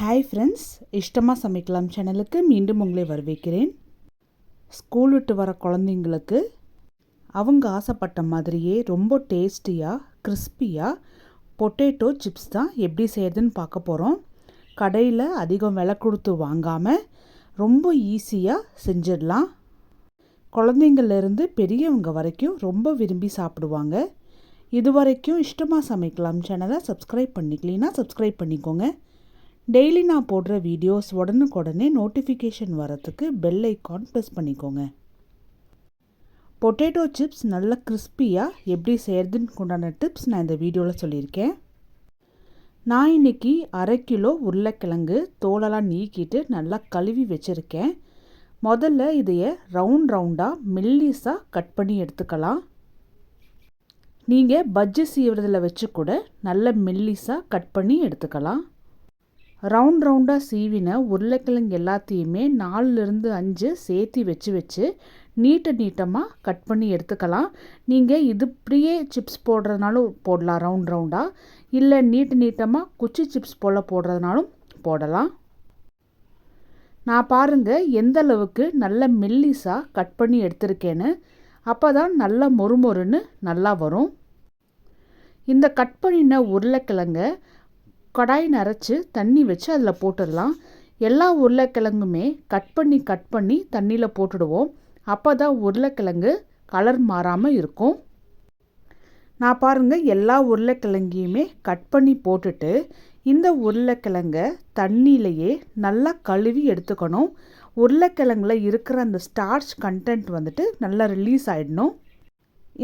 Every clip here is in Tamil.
ஹாய் ஃப்ரெண்ட்ஸ் இஷ்டமாக சமைக்கலாம் சேனலுக்கு மீண்டும் உங்களை வரவேற்கிறேன். ஸ்கூல் விட்டு வர குழந்தைங்களுக்கு அவங்க ஆசைப்பட்ட மாதிரியே ரொம்ப டேஸ்டியாக கிறிஸ்பியாக பொட்டேட்டோ சிப்ஸ் தான் எப்படி செய்யறதுன்னு பார்க்க போகிறோம் கடையில் அதிகம் விலை கொடுத்து வாங்காமல் ரொம்ப ஈஸியாக செஞ்சிடலாம். குழந்தைங்கள்லேருந்து பெரியவங்க வரைக்கும் ரொம்ப விரும்பி சாப்பிடுவாங்க. இது வரைக்கும் இஷ்டமாக சமைக்கலாம் சேனலை சப்ஸ்கிரைப் பண்ணிக்கலனா சப்ஸ்கிரைப் பண்ணிக்கோங்க. டெய்லி நான் போடுற வீடியோஸ் உடனுக்குடனே நோட்டிஃபிகேஷன் வரத்துக்கு பெல் ஐக்கான் ப்ரெஸ் பண்ணிக்கோங்க. பொட்டேட்டோ சிப்ஸ் நல்ல கிறிஸ்பியாக எப்படி செய்கிறதுன்னு உண்டான டிப்ஸ் நான் இந்த வீடியோவில் சொல்லியிருக்கேன். நான் இன்றைக்கி அரை கிலோ உருளைக்கிழங்கு தோலெல்லாம் நீக்கிட்டு நல்லா கழுவி வச்சுருக்கேன். முதல்ல இதைய ரவுண்ட் ரவுண்டாக மெல்லிஸாக கட் பண்ணி எடுத்துக்கலாம். நீங்கள் பஜ்ஜி சீவுறதில் வச்சு கூட நல்ல மெல்லிஸாக கட் பண்ணி எடுத்துக்கலாம். ரவுண்ட் ரவுண்டாக சீவின உருளைக்கிழங்கு எல்லாத்தையுமே நாலுலேருந்து அஞ்சு சேர்த்து வச்சு வச்சு நீட்ட நீட்டமாக கட் பண்ணி எடுத்துக்கலாம். நீங்கள் இது இப்படியே சிப்ஸ் போடுறதுனாலும் போடலாம் ரவுண்ட் ரவுண்டாக இல்லை நீட்டு நீட்டமாக குச்சி சிப்ஸ் போல் போடுறதுனாலும் போடலாம். நான் பாருங்கள் எந்த அளவுக்கு நல்ல மெல்லிஸாக கட் பண்ணி எடுத்திருக்கேன்னு. அப்போ தான் நல்லா மொறுமொறுன்னு நல்லா வரும். இந்த கட் பண்ணின உருளைக்கிழங்கை கடாய் நரைச்சி தண்ணி வச்சு அதில் போட்டுடலாம். எல்லா உருளைக்கிழங்குமே கட் பண்ணி கட் பண்ணி தண்ணியில் போட்டுடுவோம். அப்போ தான் உருளைக்கிழங்கு கலர் மாறாமல் இருக்கும். நான் பாருங்கள் எல்லா உருளைக்கிழங்கையுமே கட் பண்ணி போட்டுட்டு இந்த உருளைக்கிழங்க தண்ணியிலையே நல்லா கழுவி எடுத்துக்கணும். உருளைக்கிழங்குல இருக்கிற அந்த ஸ்டார்ச் கண்டென்ட் வந்துட்டு நல்லா ரிலீஸ் ஆகிடணும்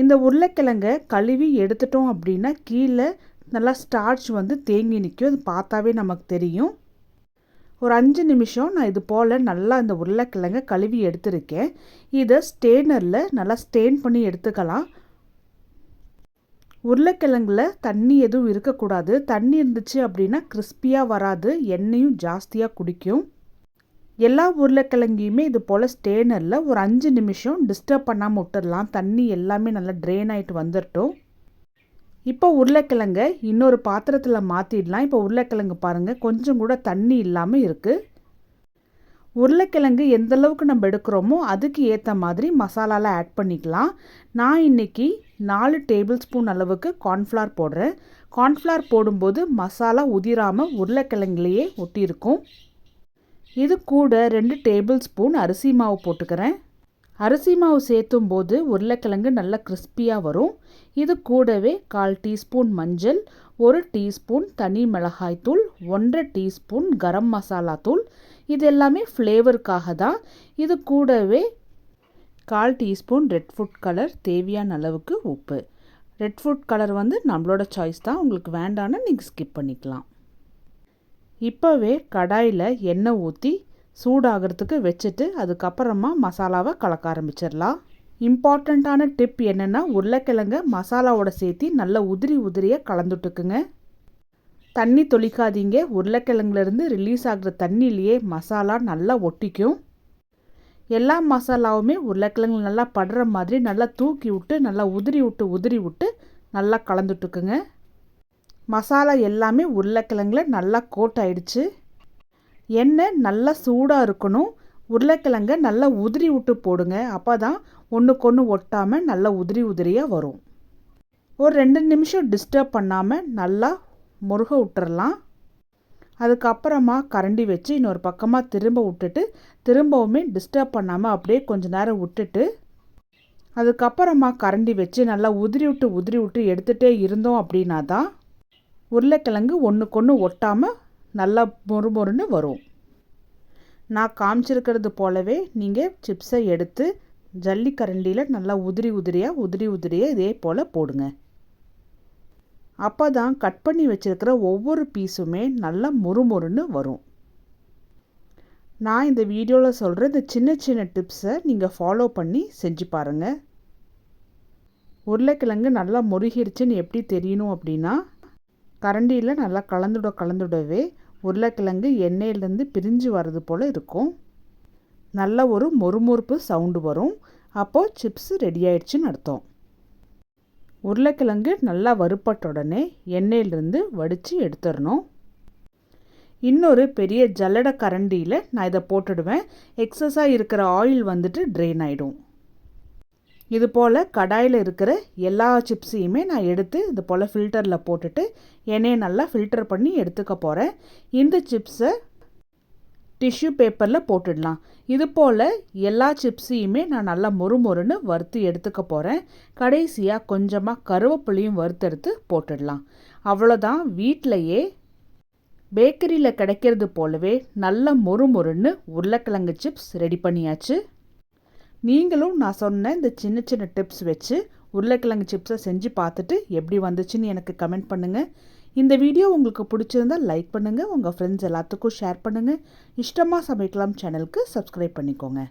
இந்த உருளைக்கிழங்க கழுவி எடுத்துட்டோம் அப்படின்னா கீழே நல்லா ஸ்டார்ச் வந்து தேங்கி நிற்கும் அது பார்த்தாவே நமக்கு தெரியும். ஒரு அஞ்சு நிமிஷம் நான் இது போல் நல்லா இந்த உருளைக்கிழங்க கழுவி எடுத்திருக்கேன். இதை ஸ்டெய்னரில் நல்லா ஸ்டெயின் பண்ணி எடுத்துக்கலாம். உருளைக்கிழங்குல தண்ணி எதுவும் இருக்கக்கூடாது. தண்ணி இருந்துச்சு அப்படின்னா கிறிஸ்பியாக வராது. எண்ணெயும் ஜாஸ்தியாக குடிக்கும். எல்லா உருளைக்கிழங்கையுமே இது போல் ஸ்டெய்னரில் ஒரு அஞ்சு நிமிஷம் டிஸ்டர்ப் பண்ணாமல் விட்டுடலாம் தண்ணி எல்லாமே நல்லா ட்ரெயின் ஆகிட்டு வந்துடட்டும் இப்போ உருளைக்கிழங்க இன்னொரு பாத்திரத்தில் மாற்றிடலாம் இப்போ உருளைக்கிழங்கு பாருங்கள் கொஞ்சம் கூட தண்ணி இல்லாமல் இருக்குது உருளைக்கிழங்கு எந்த அளவுக்கு நம்ம எடுக்கிறோமோ அதுக்கு ஏற்ற மாதிரி மசாலாலாம் ஆட் பண்ணிக்கலாம். நான் இன்றைக்கி நாலு டேபிள் ஸ்பூன் அளவுக்கு கார்ன்ஃப்ளவர் போடுறேன். கார்ன்ஃப்ளவர் போடும்போது மசாலா உதிராமல் உருளைக்கிழங்குலேயே ஒட்டியிருக்கும். இது கூட ரெண்டு டேபிள் ஸ்பூன் அரிசி மாவு போட்டுக்கிறேன். அரிசி மாவு சேர்த்தும் போது உருளைக்கிழங்கு நல்லா கிறிஸ்பியாக வரும். இது கூடவே கால் டீஸ்பூன் மஞ்சள் ஒரு டீஸ்பூன் தனி மிளகாய் தூள் ஒன்றரை டீஸ்பூன் கரம் மசாலா தூள். இது எல்லாமே ஃப்ளேவருக்காக தான். இது கூடவே கால் டீஸ்பூன் ரெட் ஃபுட் கலர் தேவையான அளவுக்கு உப்பு. ரெட் ஃபுட் கலர் வந்து நம்மளோட சாய்ஸ் தான். உங்களுக்கு வேண்டான்னு நீங்கள் ஸ்கிப் பண்ணிக்கலாம். இப்போவே கடாயில் எண்ணெய் ஊற்றி சூடாகிறதுக்கு வச்சுட்டு அதுக்கப்புறமா மசாலாவை கலக்க ஆரம்பிச்சிடலாம். இம்பார்ட்டண்ட்டான டிப் என்னென்னா உருளைக்கிழங்க மசாலாவோட சேர்த்து நல்லா உதிரி உதிரியாக கலந்துட்டுக்குங்க. தண்ணி தொளிக்காதீங்க. உருளைக்கிழங்குலேருந்து ரிலீஸ் ஆகிற தண்ணியிலேயே மசாலா நல்லா ஒட்டிக்கும். எல்லா மசாலாவுமே உருளைக்கிழங்கு நல்லா படுற மாதிரி நல்லா தூக்கி விட்டு நல்லா உதிரி விட்டு உதிரி விட்டு நல்லா கலந்துட்டுக்குங்க. மசாலா எல்லாமே உருளைக்கிழங்குல நல்லா கோட் ஆயிடுச்சு எண்ணெய் நல்லா சூடாக இருக்கணும். உருளைக்கிழங்க நல்லா உதிரி விட்டு போடுங்க. அப்போ தான் ஒன்றுக்கு ஒன்று ஒட்டாமல் நல்லா உதிரி உதிரியாக வரும். ஒரு ரெண்டு நிமிஷம் டிஸ்டர்ப் பண்ணாமல் நல்லா முருக விட்டுறலாம். அதுக்கப்புறமா கரண்டி வச்சு இன்னொரு பக்கமாக திரும்ப விட்டுட்டு திரும்பவுமே டிஸ்டர்ப் பண்ணாமல் அப்படியே கொஞ்ச நேரம் விட்டுட்டு அதுக்கப்புறமா கரண்டி வச்சு நல்லா உதிரி விட்டு உதிரி விட்டு எடுத்துகிட்டே இருந்தோம் அப்படின்னா தான் உருளைக்கிழங்கு ஒன்றுக்கொன்று ஒட்டாமல் நல்லா மொறு மொறுன்னு வரும். நான் காமிச்சிருக்கிறது போலவே நீங்கள் சிப்ஸை எடுத்து ஜல்லிக்கரண்டியில் நல்லா உதிரி உதிரியாக உதிரி உதிரியாக இதே போல் போடுங்க. அப்போ தான் கட் பண்ணி வச்சுருக்கிற ஒவ்வொரு பீஸுமே நல்லா மொறுமொறுன்னு வரும். நான் இந்த வீடியோவில் சொல்கிற இந்த சின்ன சின்ன டிப்ஸை நீங்கள் ஃபாலோ பண்ணி செஞ்சு பாருங்கள் உருளைக்கிழங்கு நல்லா முருகிருச்சுன்னு எப்படி தெரியணும் அப்படின்னா கரண்டியில் நல்லா கலந்துட கலந்துடவே உருளைக்கிழங்கு எண்ணெயிலேருந்து பிரிஞ்சு வர்றது போல் இருக்கும். நல்ல ஒரு மொறுமொறுப்பு சவுண்டு வரும். அப்போது சிப்ஸ் ரெடி ஆயிடுச்சுன்னு அர்த்தம். உருளைக்கிழங்கு நல்லா வறுப்பட்ட உடனே எண்ணெயிலிருந்து வடித்து எடுத்துடணும். இன்னொரு பெரிய ஜல்லடை கரண்டியில் நான் இதை போட்டுடுவேன். எக்ஸஸாக இருக்கிற ஆயில் வந்துட்டு ட்ரெயின் ஆகிடும் இது போல் கடாயில் இருக்கிற எல்லா சிப்ஸையுமே நான் எடுத்து இது போல் ஃபில்டரில் போட்டுட்டு எண்ணெயை நல்லா ஃபில்டர் பண்ணி எடுத்துக்க போகிறேன் இந்த சிப்ஸை டிஷ்யூ பேப்பரில் போட்டுடலாம். இது போல் எல்லா சிப்ஸையுமே நான் நல்லா மொறுமொறுன்னு வறுத்து எடுத்துக்க போகிறேன் கடைசியாக கொஞ்சமாக கருவேப்பிலையும் வறுத்தெடுத்து போட்டுடலாம். அவ்வளோதான் வீட்டிலையே பேக்கரியில் கிடைக்கிறது போலவே நல்ல மொறுமொறுன்னு உருளைக்கிழங்கு சிப்ஸ் ரெடி பண்ணியாச்சு. நீங்களும் நான் சொன்ன இந்த சின்ன சின்ன டிப்ஸ் வச்சு உருளைக்கிழங்கு சிப்ஸை செஞ்சு பார்த்துட்டு எப்படி வந்துச்சுன்னு எனக்கு கமெண்ட் பண்ணுங்கள் இந்த வீடியோ உங்களுக்கு பிடிச்சிருந்தால் லைக் பண்ணுங்கள் உங்கள் ஃப்ரெண்ட்ஸ் எல்லாத்துக்கும் ஷேர் பண்ணுங்கள் இஷ்டமாக சமைக்கலாம் சேனலுக்கு சப்ஸ்கிரைப் பண்ணிக்கோங்க.